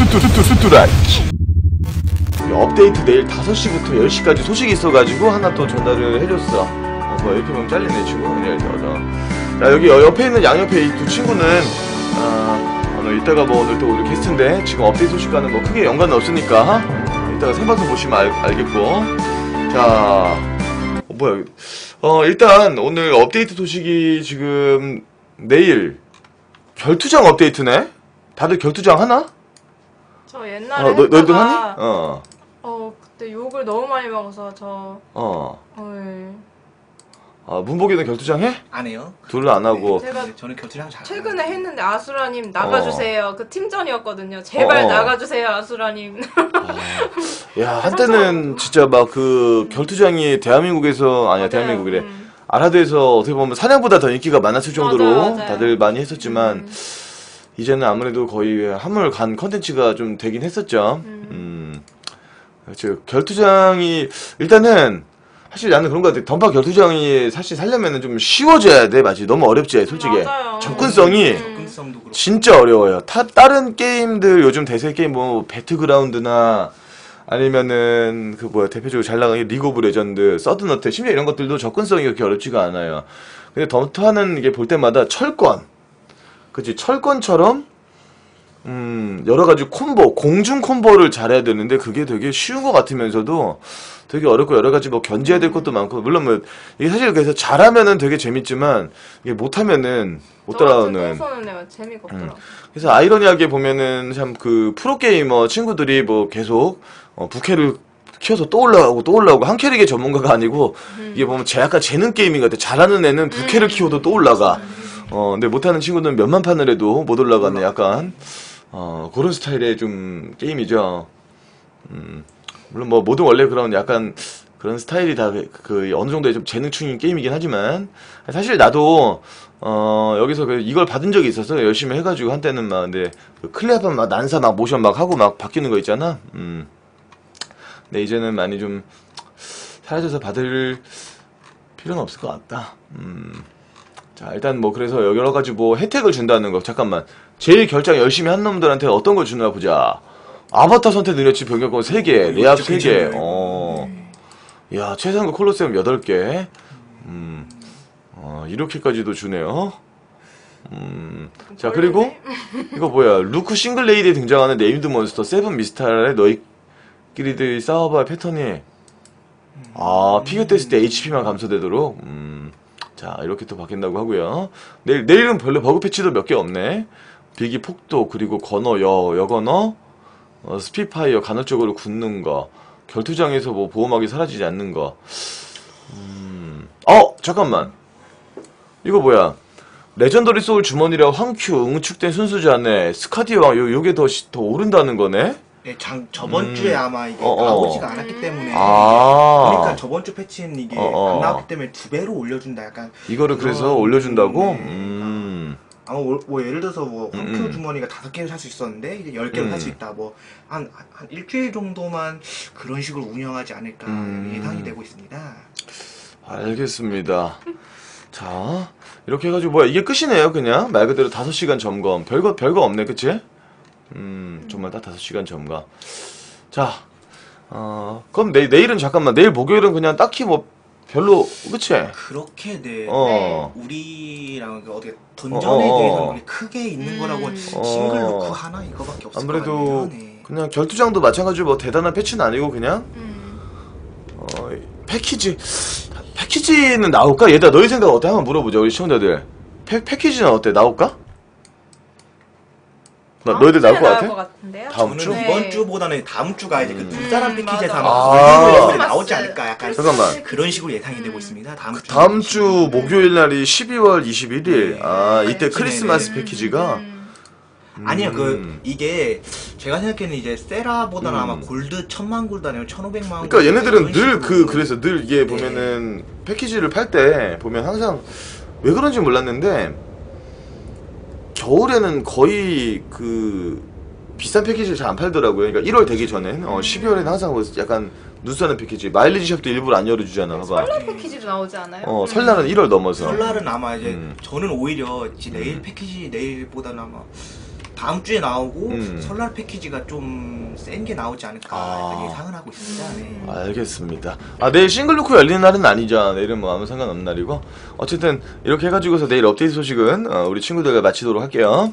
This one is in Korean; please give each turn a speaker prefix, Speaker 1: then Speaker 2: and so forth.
Speaker 1: 뚜뚜뚜뚜 뚜뚜라 업데이트 내일 5시부터 10시까지 소식이 있어가지고 하나 또 전달을 해줬어 어, 뭐 이렇게 보면 잘리네 친구 그냥 이렇게 얻어 자 여기 여- 옆에 있는 양옆에 이두 친구는 아 오늘 이따가 뭐 오늘 또 우리 게스트인데 지금 업데이트 소식과는 뭐 크게 연관은 없으니까 어, 이따가 생방송 보시면 알, 알겠고 자 어, 뭐야 어 일단 오늘 업데이트 소식이 지금 내일 결투장 업데이트네 다들 결투장 하나?
Speaker 2: 저 옛날에
Speaker 1: 어, 너, 너희들 하니?
Speaker 2: 했다가
Speaker 1: 어,
Speaker 2: 어 그때 욕을 너무 많이 먹어서 저
Speaker 1: 어.
Speaker 2: 어이,
Speaker 1: 아, 문복이는 결투장 해?
Speaker 3: 안 해요.
Speaker 1: 둘은 안 하고.
Speaker 2: 네, 제가
Speaker 3: 네, 저는 결투장 잘.
Speaker 2: 최근에 했는데 아수라님 나가주세요. 그 팀전이었거든요. 제발
Speaker 1: 어, 어.
Speaker 2: 나가주세요 아수라님.
Speaker 1: 야, 한때는 진짜 막 그 결투장이 대한민국에서, 아니야, 대한민국이래.
Speaker 2: 음.
Speaker 1: 아라드에서 어떻게 보면 사냥보다 더 인기가 많았을 정도로
Speaker 2: 맞아요, 맞아요.
Speaker 1: 다들 많이 했었지만,
Speaker 2: 음.
Speaker 1: 이제는 아무래도 거의 한물 간 컨텐츠가 좀 되긴 했었죠.
Speaker 2: 음.
Speaker 1: 음. 그렇죠. 결투장이, 일단은, 사실 나는 그런 거 같아. 던파 결투장이 사실 살려면은 좀 쉬워져야 돼, 맞지? 너무 어렵지, 솔직히.
Speaker 2: 맞아요.
Speaker 1: 접근성이
Speaker 2: 음.
Speaker 3: 접근성도 그렇고.
Speaker 1: 진짜 어려워요. 타, 다른 게임들 요즘 대세 게임 뭐 배틀그라운드나 아니면은 그 뭐야 대표적으로 잘 나가는 게 리그 오브 레전드, 서든어택 심지어 이런 것들도 접근성이 그렇게 어렵지가 않아요. 근데 덤터하는 게볼 때마다 철권, 그치 철권처럼 음 여러 가지 콤보, 공중 콤보를 잘해야 되는데 그게 되게 쉬운 것 같으면서도 되게 어렵고 여러 가지 뭐 견제해야 될 것도 많고 물론 뭐 이게 사실 그래서 잘하면은 되게 재밌지만 이게 못하면은 못 따라오는
Speaker 2: 재미가 없더라.
Speaker 1: 그래서 아이러니하게 보면은 참 그 프로게이머 친구들이 뭐 계속 어, 부캐를 키워서 또 올라가고 또 올라가고 한 캐릭의 전문가가 아니고 이게 보면 제 약간 재능 게임인 것 같아. 잘하는 애는 부캐를 키워도 또 올라가. 어, 근데 못하는 친구는 몇만 판을 해도 못 올라가네. 약간 어, 그런 스타일의 좀 게임이죠. 음, 물론 뭐 모든 원래 그런 약간 그런 스타일이 다 그 어느 정도의 좀 재능충인 게임이긴 하지만 사실 나도 어 여기서 그 이걸 받은 적이 있어서 열심히 해가지고 한때는 막 근데 그 클레어판 막 난사 막 모션 막 하고 막 바뀌는 거 있잖아. 음. 근데 이제는 많이 좀 사라져서 받을 필요는 없을 것 같다. 음. 자 일단 뭐 그래서 여러 가지 뭐 혜택을 준다는 거 잠깐만 제일 결장 열심히 한 놈들한테 어떤 걸 주나 보자. 아바타 선택 능력치 변경권 3개, 레압
Speaker 3: 진짜
Speaker 1: 3개,
Speaker 3: 괜찮네.
Speaker 1: 어. 야, 최상급 콜로세움 8개. 음. 어, 이렇게까지도 주네요. 음. 자, 그리고 이거 뭐야? 루크 싱글 레이드에 등장하는 네임드 몬스터 세븐 미스탈의 너희끼리들 싸워봐 패턴이 아, 피겨 뗐을 때 HP만 감소되도록 음. 자, 이렇게 또 바뀐다고 하고요. 내일 내일은 별로 버그 패치도 몇 개 없네. 비기 폭도 그리고 건어 여 여건어 어, 스피파이어 간헐적으로 굳는 거 결투장에서 뭐 보호막이 사라지지 않는 거. 음. 어 잠깐만. 이거 뭐야? 레전더리 소울 주머니라 황큐 응축된 순수자네 스카디왕 요 요게 더 시- 더 오른다는 거네.
Speaker 3: 네, 장, 저번
Speaker 1: 음.
Speaker 3: 주에 아마 이게
Speaker 1: 어, 어.
Speaker 3: 나오지가 않았기 때문에.
Speaker 1: 아.
Speaker 3: 그러니까 저번 주 패치는 이게
Speaker 1: 어, 어.
Speaker 3: 안 나왔기 때문에 두 배로 올려준다. 약간
Speaker 1: 이거를 그래서
Speaker 3: 그런-
Speaker 1: 올려준다고?
Speaker 3: 네.
Speaker 1: 음.
Speaker 3: 아마 뭐, 뭐 예를 들어서 뭐 황큐
Speaker 1: 음, 음.
Speaker 3: 주머니가 다섯 개를 살 수 있었는데 이제 열 개를
Speaker 1: 음.
Speaker 3: 살 수 있다. 뭐한한 일주일 정도만 그런 식으로 운영하지 않을까
Speaker 1: 음.
Speaker 3: 예상이 되고 있습니다.
Speaker 1: 알겠습니다. 자, 이렇게 해가지고 뭐야 이게 끝이네요, 그냥 말 그대로 5시간 점검. 별거 별거 없네, 그치? 음, 정말 딱 5시간 점검. 자, 어, 그럼 내, 내일은 잠깐만, 내일 목요일은 그냥 딱히 뭐 별로, 그치?
Speaker 3: 그렇게 네.
Speaker 1: 어,
Speaker 3: 우리랑 그 어떻게
Speaker 1: 어,
Speaker 3: 던전에
Speaker 1: 어, 어.
Speaker 3: 대해서는 우리 크게 있는
Speaker 2: 음.
Speaker 3: 거라고
Speaker 2: 어.
Speaker 3: 싱글 루크 하나 이거밖에 없을 것
Speaker 1: 아무래도
Speaker 3: 같네요. 네.
Speaker 1: 그냥 결투장도 마찬가지로 뭐 대단한 패치는 아니고 그냥
Speaker 2: 음.
Speaker 1: 어, 패키지 패키지는 나올까? 얘들아 너희 생각 어때? 한번 물어보자 우리 시청자들. 패, 패키지는 어때? 나올까? 나, 너희들 나올 것 같아?
Speaker 2: 것 같은데요?
Speaker 1: 다음
Speaker 3: 저는
Speaker 1: 주?
Speaker 2: 네.
Speaker 3: 이번 주보다는 다음 주가 이제 그
Speaker 1: 음.
Speaker 3: 두 사람
Speaker 2: 음,
Speaker 3: 패키지에서
Speaker 2: 맞아.
Speaker 3: 아마
Speaker 1: 아.
Speaker 3: 나오지 않을까 약간
Speaker 1: 잠깐만.
Speaker 3: 그런 식으로 예상이 되고
Speaker 2: 음.
Speaker 3: 있습니다. 다음 주
Speaker 1: 다음 주 목요일 날이 12월 21일.
Speaker 3: 네.
Speaker 1: 아, 이때
Speaker 3: 네.
Speaker 1: 크리스마스
Speaker 2: 음,
Speaker 1: 패키지가
Speaker 2: 음.
Speaker 3: 아니요 그
Speaker 1: 음.
Speaker 3: 이게 제가 생각에는 이제 세라보다는
Speaker 1: 음.
Speaker 3: 아마 골드 천만 골드 아니면 천오백만 원
Speaker 1: 그러니까 얘네들은 늘 그. 그래서 늘 이게
Speaker 3: 네.
Speaker 1: 보면은 패키지를 팔 때 보면 항상 왜 그런지 몰랐는데 겨울에는 거의 그 비싼 패키지를 잘 안 팔더라고요. 그러니까 1월 되기 전엔 어, 12월에는 항상 뭐 약간 누수하는 패키지 마일리지 샵도 일부러 안 열어주잖아. 봐봐.
Speaker 2: 설날 패키지도 나오지 않아요?
Speaker 1: 어 설날은 1월 넘어서.
Speaker 3: 설날은 아마 이제
Speaker 1: 음.
Speaker 3: 저는 오히려 이제 내일
Speaker 1: 음.
Speaker 3: 패키지 내일보다는 아마 다음 주에 나오고
Speaker 1: 음.
Speaker 3: 설날 패키지가 좀 센 게 나오지 않을까
Speaker 1: 아.
Speaker 3: 약간 예상을 하고 있습니다. 네.
Speaker 1: 알겠습니다. 아, 내일 싱글 루크 열리는 날은 아니죠. 내일은 뭐 아무 상관없는 날이고. 어쨌든, 이렇게 해가지고서 내일 업데이트 소식은, 어, 우리 친구들과 마치도록 할게요.